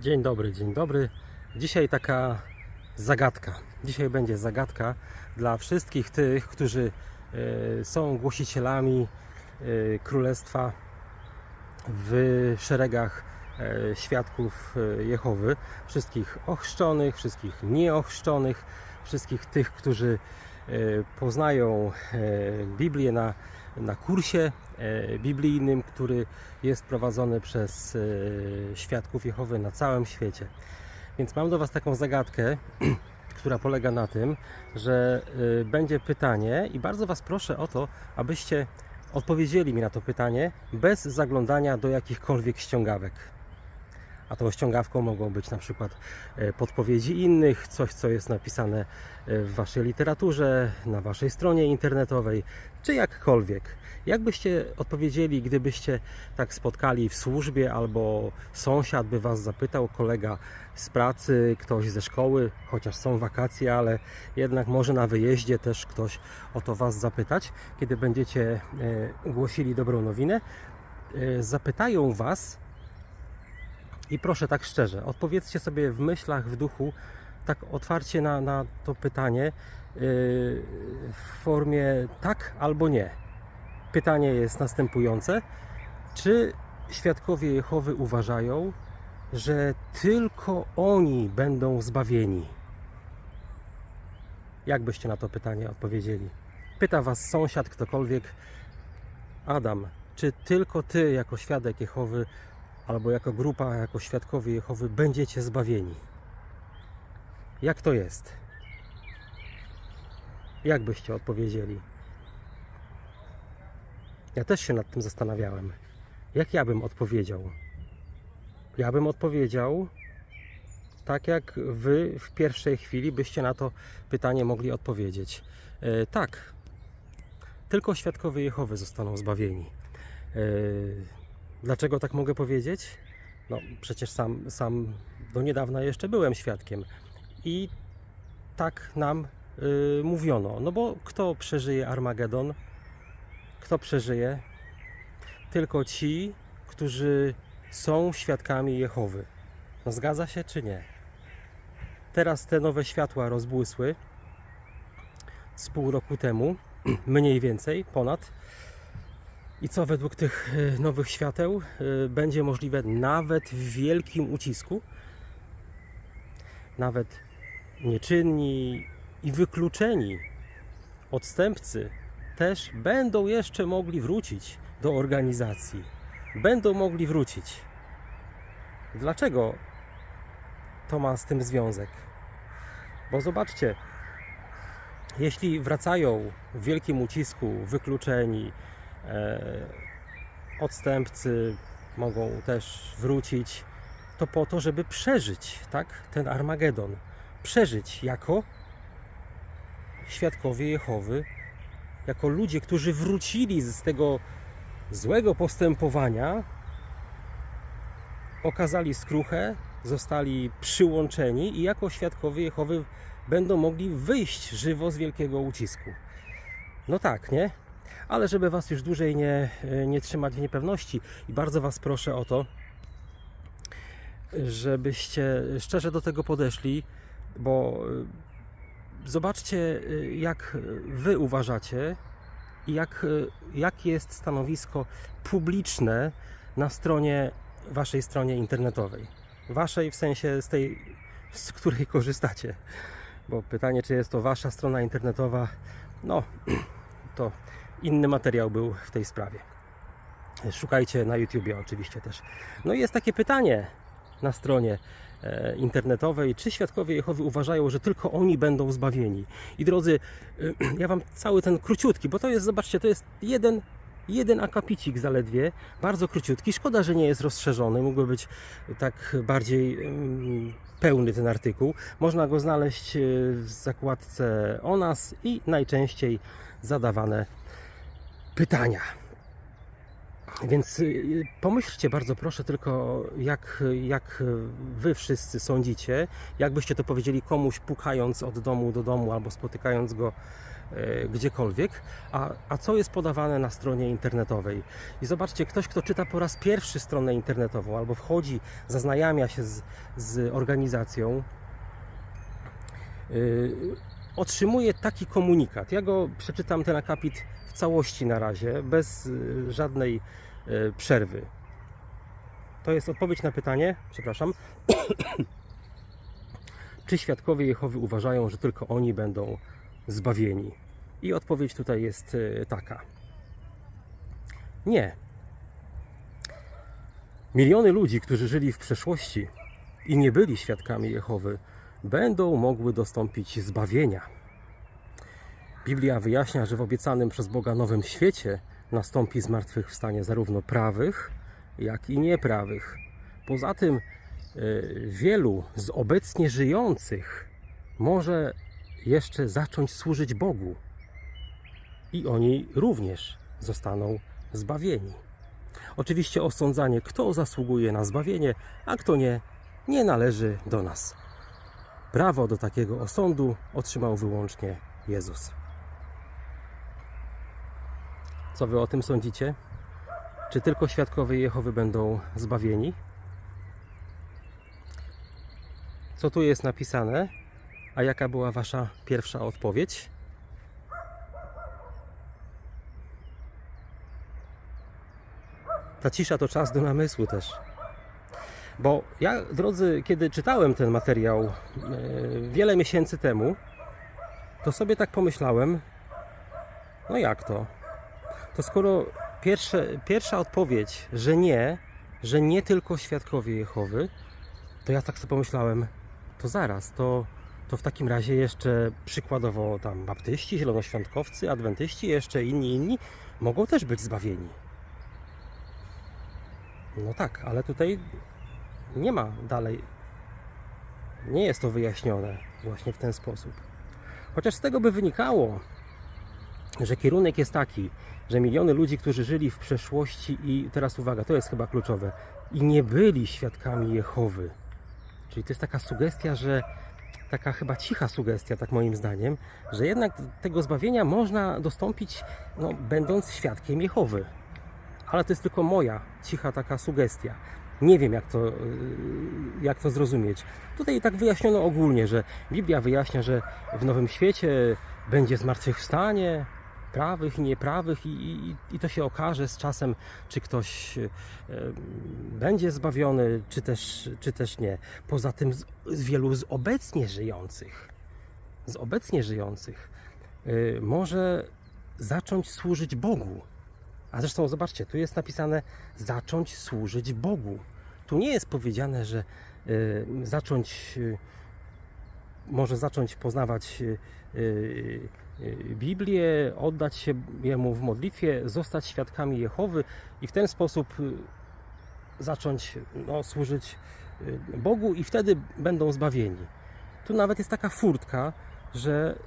Dzień dobry, dzień dobry. Dzisiaj taka zagadka. Dzisiaj będzie zagadka dla wszystkich tych, którzy e, są głosicielami e, Królestwa w szeregach e, świadków Jehowy. Wszystkich ochrzczonych, wszystkich nieochrzczonych, wszystkich tych, którzy poznają Biblię na, na kursie e, biblijnym, który jest prowadzony przez e, świadków Jehowy na całym świecie. Więc mam do Was taką zagadkę, która polega na tym, że e, będzie pytanie i bardzo Was proszę o to, abyście odpowiedzieli mi na to pytanie bez zaglądania do jakichkolwiek ściągawek. A tą ściągawką mogą być na przykład e, podpowiedzi innych, coś co jest napisane e, w Waszej literaturze, na Waszej stronie internetowej, czy jakkolwiek. Jakbyście odpowiedzieli, gdybyście tak spotkali w służbie, albo sąsiad by Was zapytał, kolega z pracy, ktoś ze szkoły, chociaż są wakacje, ale jednak może na wyjeździe też ktoś o to Was zapytać, kiedy będziecie e, głosili dobrą nowinę, zapytają Was, i proszę tak szczerze, odpowiedzcie sobie w myślach, w duchu, tak otwarcie na, na to pytanie yy, w formie tak albo nie. Pytanie jest następujące: czy świadkowie Jehowy uważają, że tylko oni będą zbawieni? Jak byście na to pytanie odpowiedzieli? Pyta was sąsiad, ktokolwiek. Adam, czy tylko ty jako świadek Jehowy albo jako grupa, jako świadkowie Jehowy będziecie zbawieni. Jak to jest? Jak byście odpowiedzieli? Ja też się nad tym zastanawiałem. Jak ja bym odpowiedział? Ja bym odpowiedział tak, jak wy w pierwszej chwili byście na to pytanie mogli odpowiedzieć. E, tak, tylko świadkowie Jehowy zostaną zbawieni. E, Dlaczego tak mogę powiedzieć? No, przecież sam, sam do niedawna jeszcze byłem świadkiem. I tak nam y, mówiono. No bo kto przeżyje Armagedon? Kto przeżyje? Tylko ci, którzy są świadkami Jehowy. No zgadza się czy nie? Teraz te nowe światła rozbłysły z pół roku temu, mniej więcej, ponad. I co według tych e, nowych świateł e, będzie możliwe nawet w wielkim ucisku? Nawet nieczynni i wykluczeni odstępcy też będą jeszcze mogli wrócić do organizacji. Będą mogli wrócić. Dlaczego to ma z tym związek? Bo zobaczcie, jeśli wracają w wielkim ucisku wykluczeni, odstępcy mogą też wrócić, to po to, żeby przeżyć tak, ten Armagedon. Przeżyć jako świadkowie Jehowy, jako ludzie, którzy wrócili z tego złego postępowania, okazali skruchę, zostali przyłączeni i jako świadkowie Jehowy będą mogli wyjść żywo z wielkiego ucisku. No tak, nie? Ale żeby Was już dłużej nie, nie trzymać w niepewności i bardzo Was proszę o to, żebyście szczerze do tego podeszli, bo y, zobaczcie, y, jak Wy uważacie i jak, jakie jest stanowisko publiczne na stronie Waszej stronie internetowej. Waszej w sensie z tej, z której korzystacie. Bo pytanie, czy jest to Wasza strona internetowa, no to inny materiał był w tej sprawie. Szukajcie na YouTubie oczywiście też. No i jest takie pytanie na stronie e, internetowej, czy świadkowie Jehowy uważają, że tylko oni będą zbawieni. I drodzy, y, ja Wam cały ten króciutki, bo to jest, zobaczcie, to jest jeden, jeden akapicik zaledwie, bardzo króciutki. Szkoda, że nie jest rozszerzony, mógłby być tak bardziej pełny ten artykuł. Można go znaleźć y, w zakładce o nas i najczęściej zadawane pytania. Więc y, pomyślcie bardzo proszę tylko, jak, jak wy wszyscy sądzicie, jakbyście to powiedzieli komuś pukając od domu do domu albo spotykając go e, gdziekolwiek, a, a co jest podawane na stronie internetowej. I zobaczcie, ktoś, kto czyta po raz pierwszy stronę internetową albo wchodzi, zaznajamia się z, z organizacją, y, otrzymuje taki komunikat. Ja go przeczytam ten akapit w całości na razie, bez y, żadnej y, przerwy. To jest odpowiedź na pytanie, przepraszam. Czy świadkowie Jehowy uważają, że tylko oni będą zbawieni? I odpowiedź tutaj jest y, taka. Nie. Miliony ludzi, którzy żyli w przeszłości i nie byli świadkami Jehowy, będą mogły dostąpić zbawienia. Biblia wyjaśnia, że w obiecanym przez Boga nowym świecie nastąpi zmartwychwstanie zarówno prawych, jak i nieprawych. Poza tym y, wielu z obecnie żyjących może jeszcze zacząć służyć Bogu i oni również zostaną zbawieni. Oczywiście osądzanie, kto zasługuje na zbawienie, a kto nie, nie należy do nas. Prawo do takiego osądu otrzymał wyłącznie Jezus. Co wy o tym sądzicie? Czy tylko świadkowie Jehowy będą zbawieni? Co tu jest napisane? A jaka była wasza pierwsza odpowiedź? Ta cisza to czas do namysłu też. Bo ja, drodzy, kiedy czytałem ten materiał e, wiele miesięcy temu, to sobie tak pomyślałem, no jak to? To skoro pierwsze, pierwsza odpowiedź, że nie, że nie tylko świadkowie Jehowy, to ja tak sobie pomyślałem, to zaraz, to, to w takim razie jeszcze przykładowo tam baptyści, zielonoświątkowcy, adwentyści, jeszcze inni, inni mogą też być zbawieni. No tak, ale tutaj nie ma dalej, nie jest to wyjaśnione właśnie w ten sposób. Chociaż z tego by wynikało, że kierunek jest taki, że miliony ludzi, którzy żyli w przeszłości i teraz uwaga, to jest chyba kluczowe, i nie byli świadkami Jehowy. Czyli to jest taka sugestia, że taka chyba cicha sugestia, tak moim zdaniem, że jednak tego zbawienia można dostąpić, no, będąc świadkiem Jehowy. Ale to jest tylko moja cicha taka sugestia. Nie wiem, jak to, yy, jak to zrozumieć. Tutaj tak wyjaśniono ogólnie, że Biblia wyjaśnia, że w Nowym Świecie będzie zmartwychwstanie prawych i nieprawych i, i, i to się okaże z czasem, czy ktoś e, będzie zbawiony, czy też, czy też nie. Poza tym z, z wielu z obecnie żyjących, z obecnie żyjących może zacząć służyć Bogu. A zresztą zobaczcie, tu jest napisane zacząć służyć Bogu. Tu nie jest powiedziane, że y, zacząć, y, może zacząć poznawać y, Biblię, oddać się Jemu w modlitwie, zostać świadkami Jehowy i w ten sposób zacząć no, służyć Bogu i wtedy będą zbawieni. Tu nawet jest taka furtka, że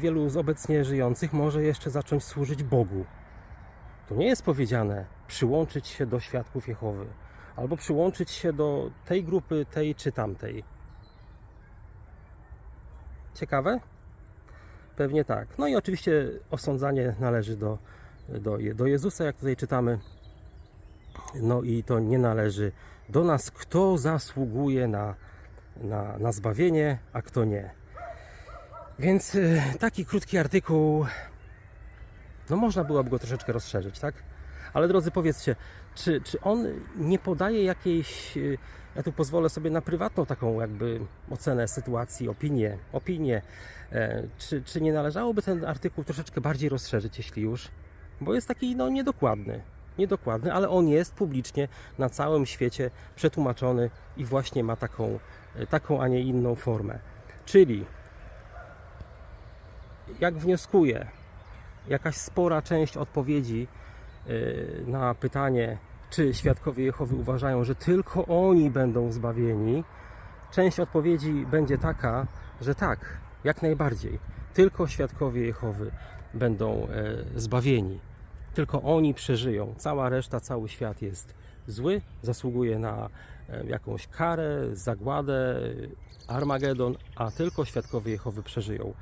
wielu z obecnie żyjących może jeszcze zacząć służyć Bogu. Tu nie jest powiedziane przyłączyć się do świadków Jehowy albo przyłączyć się do tej grupy, tej czy tamtej. Ciekawe? Pewnie tak. No i oczywiście osądzanie należy do, do, do Jezusa, jak tutaj czytamy. No i to nie należy do nas, kto zasługuje na, na, na zbawienie, a kto nie. Więc y, taki krótki artykuł, no można byłoby go troszeczkę rozszerzyć, tak? Ale drodzy, powiedzcie, czy, czy on nie podaje jakiejś. y, Ja tu pozwolę sobie na prywatną taką jakby ocenę sytuacji, opinię, opinię. E, Czy, czy nie należałoby ten artykuł troszeczkę bardziej rozszerzyć, jeśli już? Bo jest taki no niedokładny. Niedokładny, ale on jest publicznie na całym świecie przetłumaczony i właśnie ma taką, e, taką a nie inną formę. Czyli jak wnioskuję, jakaś spora część odpowiedzi y, na pytanie, czy świadkowie Jehowy uważają, że tylko oni będą zbawieni, część odpowiedzi będzie taka, że tak, jak najbardziej. Tylko świadkowie Jehowy będą e, zbawieni. tylko oni przeżyją. Cała reszta, cały świat jest zły, zasługuje na e, jakąś karę, zagładę, Armagedon, a tylko świadkowie Jehowy przeżyją.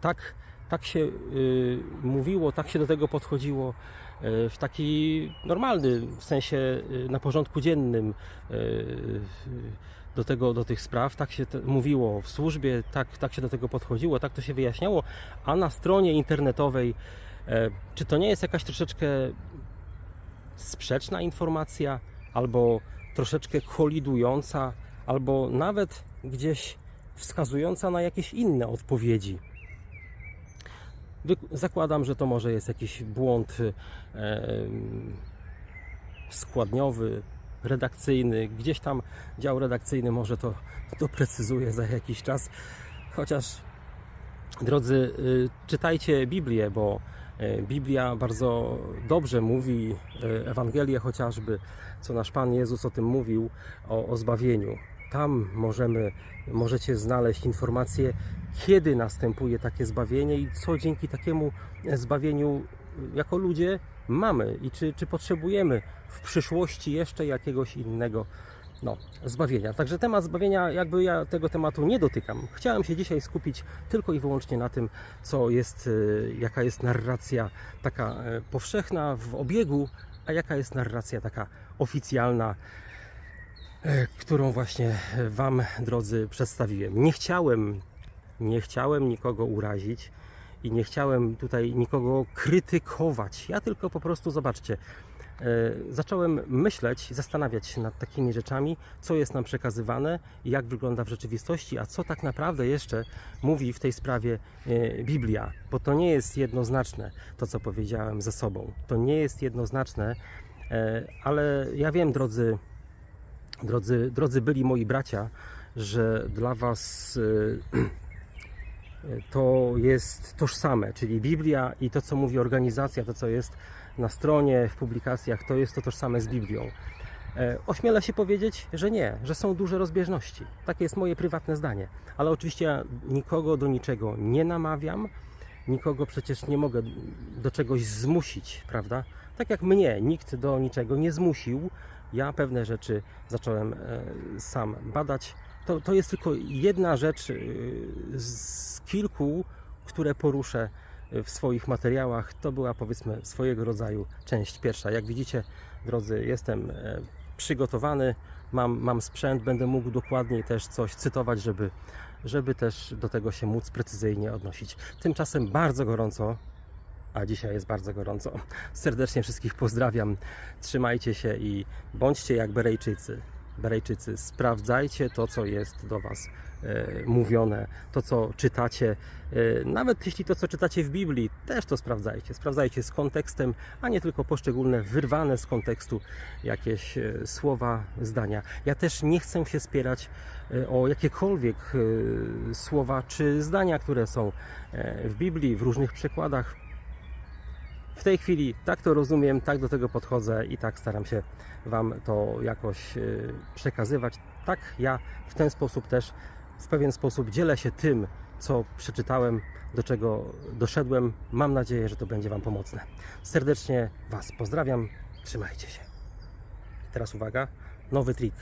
Tak, tak się y, mówiło, tak się do tego podchodziło y, w taki normalny, w sensie y, na porządku dziennym y, y, do, tego, do tych spraw. Tak się mówiło w służbie, tak, tak się do tego podchodziło, tak to się wyjaśniało, a na stronie internetowej e, czy to nie jest jakaś troszeczkę sprzeczna informacja, albo troszeczkę kolidująca, albo nawet gdzieś wskazująca na jakieś inne odpowiedzi. Zakładam, że to może jest jakiś błąd e, składniowy, redakcyjny. Gdzieś tam dział redakcyjny może to doprecyzuje za jakiś czas. Chociaż, drodzy, y, czytajcie Biblię, bo e, Biblia bardzo dobrze mówi, e, Ewangelię chociażby, co nasz Pan Jezus o tym mówił, o, o zbawieniu. Tam możemy, możecie znaleźć informacje, kiedy następuje takie zbawienie i co dzięki takiemu zbawieniu jako ludzie mamy i czy, czy potrzebujemy w przyszłości jeszcze jakiegoś innego no, zbawienia. Także temat zbawienia, jakby ja tego tematu nie dotykam. Chciałem się dzisiaj skupić tylko i wyłącznie na tym, co jest, e, jaka jest narracja taka e, powszechna w obiegu, a jaka jest narracja taka oficjalna, którą właśnie Wam, drodzy, przedstawiłem. Nie chciałem, nie chciałem nikogo urazić i nie chciałem tutaj nikogo krytykować. Ja tylko po prostu, zobaczcie, e, zacząłem myśleć, zastanawiać się nad takimi rzeczami, co jest nam przekazywane, jak wygląda w rzeczywistości, a co tak naprawdę jeszcze mówi w tej sprawie e, Biblia, bo to nie jest jednoznaczne, to co powiedziałem ze sobą. To nie jest jednoznaczne, e, ale ja wiem, drodzy, drodzy, drodzy byli moi bracia, że dla Was e, to jest tożsame, czyli Biblia i to, co mówi organizacja, to, co jest na stronie, w publikacjach, to jest to tożsame z Biblią. E, Ośmielę się powiedzieć, że nie, że są duże rozbieżności. Takie jest moje prywatne zdanie. Ale oczywiście ja nikogo do niczego nie namawiam, nikogo przecież nie mogę do czegoś zmusić, prawda? Tak jak mnie nikt do niczego nie zmusił, ja pewne rzeczy zacząłem e, sam badać. To, to jest tylko jedna rzecz e, z kilku, które poruszę w swoich materiałach. To była powiedzmy swojego rodzaju część pierwsza. Jak widzicie, drodzy, jestem e, przygotowany, mam, mam sprzęt, będę mógł dokładniej też coś cytować, żeby, żeby też do tego się móc precyzyjnie odnosić. Tymczasem bardzo gorąco, a dzisiaj jest bardzo gorąco. Serdecznie wszystkich pozdrawiam. Trzymajcie się i bądźcie jak Berejczycy. Berejczycy, sprawdzajcie to, co jest do Was e, mówione, to, co czytacie. E, nawet jeśli to, co czytacie w Biblii, też to sprawdzajcie. Sprawdzajcie z kontekstem, a nie tylko poszczególne, wyrwane z kontekstu jakieś e, słowa, zdania. Ja też nie chcę się spierać e, o jakiekolwiek e, słowa czy zdania, które są e, w Biblii, w różnych przekładach. W tej chwili tak to rozumiem, tak do tego podchodzę i tak staram się Wam to jakoś y, przekazywać. Tak ja w ten sposób też w pewien sposób dzielę się tym, co przeczytałem, do czego doszedłem. Mam nadzieję, że to będzie Wam pomocne. Serdecznie Was pozdrawiam, trzymajcie się. Teraz uwaga, nowy trik.